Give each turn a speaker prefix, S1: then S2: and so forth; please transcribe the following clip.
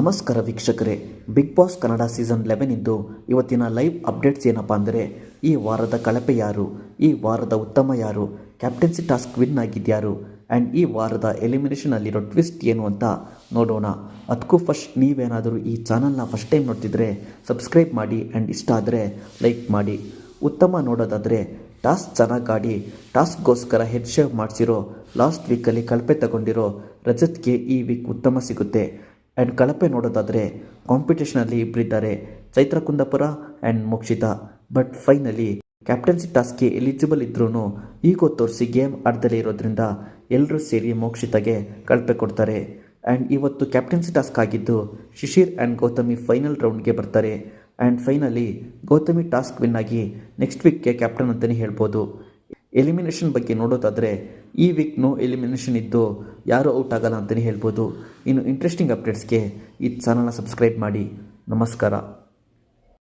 S1: ನಮಸ್ಕಾರ ವೀಕ್ಷಕರೇ Bigg Boss Kannada season eleven ಇದ್ದು ಇವತ್ತಿನ ಲೈವ್ ಅಪ್ಡೇಟ್ಸ್ ಏನಪ್ಪ ಅಂದರೆ, ಈ ವಾರದ ಕಳಪೆ ಯಾರು, ಈ ವಾರದ ಉತ್ತಮ ಯಾರು ಕ್ಯಾಪ್ಟನ್ಸಿ ಟಾಸ್ಕ್ ವಿನ್ ಆಗಿದ್ಯಾರು ಆ್ಯಂಡ್ ಈ ವಾರದ ಎಲಿಮಿನೇಷನಲ್ಲಿರೋ ಟ್ವಿಸ್ಟ್ ಏನು ಅಂತ ನೋಡೋಣ. ಅದಕ್ಕೂ ಫಸ್ಟ್ ನೀವೇನಾದರೂ ಈ ಚಾನಲ್ನ ಫಸ್ಟ್ ಟೈಮ್ ನೋಡ್ತಿದ್ರೆ ಸಬ್ಸ್ಕ್ರೈಬ್ ಮಾಡಿ ಆ್ಯಂಡ್ ಇಷ್ಟ ಆದರೆ ಲೈಕ್ ಮಾಡಿ. ಉತ್ತಮ ನೋಡೋದಾದರೆ ಟಾಸ್ಕ್ ಚೆನ್ನಾಗಿ ಟಾಸ್ಕ್ಗೋಸ್ಕರ ಹೆಡ್ ಶೇವ್ ಮಾಡಿಸಿರೋ ಲಾಸ್ಟ್ ವೀಕಲ್ಲಿ ಕಳಪೆ ತಗೊಂಡಿರೋ ರಜತ್ಗೆ ಈ ವೀಕ್ ಉತ್ತಮ ಸಿಗುತ್ತೆ. ಆ್ಯಂಡ್ ಕಳಪೆ ನೋಡೋದಾದರೆ ಕಾಂಪಿಟೇಷನಲ್ಲಿ ಇಬ್ಬರಿದ್ದಾರೆ Chaitra Kundapura and Mokshitha. But finally captaincy ಟಾಸ್ಕ್ಗೆ eligible ಇದ್ರೂ ಈಗೋ ತೋರಿಸಿ ಗೇಮ್ ಆಡ್ದಲೇ ಇರೋದ್ರಿಂದ ಎಲ್ಲರೂ ಸೇರಿ ಮೋಕ್ಷಿತಾಗೆ ಕಳಪೆ ಕೊಡ್ತಾರೆ. ಆ್ಯಂಡ್ ಇವತ್ತು ಕ್ಯಾಪ್ಟನ್ಸಿ ಟಾಸ್ಕ್ ಆಗಿದ್ದು ಶಿಶಿರ್ ಆ್ಯಂಡ್ ಗೌತಮಿ ಫೈನಲ್ ರೌಂಡ್ಗೆ ಬರ್ತಾರೆ. And finally Gautami task win ಆಗಿ ನೆಕ್ಸ್ಟ್ ವೀಕ್ಗೆ ಕ್ಯಾಪ್ಟನ್ ಅಂತಲೇ ಹೇಳ್ಬೋದು. ಎಲಿಮಿನೇಷನ್ ಬಗ್ಗೆ ನೋಡೋದಾದರೆ, ಈ ವೀಕ್ ನೋ ಎಲಿಮಿನೇಷನ್ ಇದ್ದು ಯಾರೂ ಔಟ್ ಆಗಲ್ಲ ಅಂತಲೇ ಹೇಳ್ಬೋದು. ಇನ್ನು ಇಂಟ್ರೆಸ್ಟಿಂಗ್ ಅಪ್ಡೇಟ್ಸ್ಗೆ ಈ ಚಾನಲ್ನ ಸಬ್ಸ್ಕ್ರೈಬ್ ಮಾಡಿ. ನಮಸ್ಕಾರ.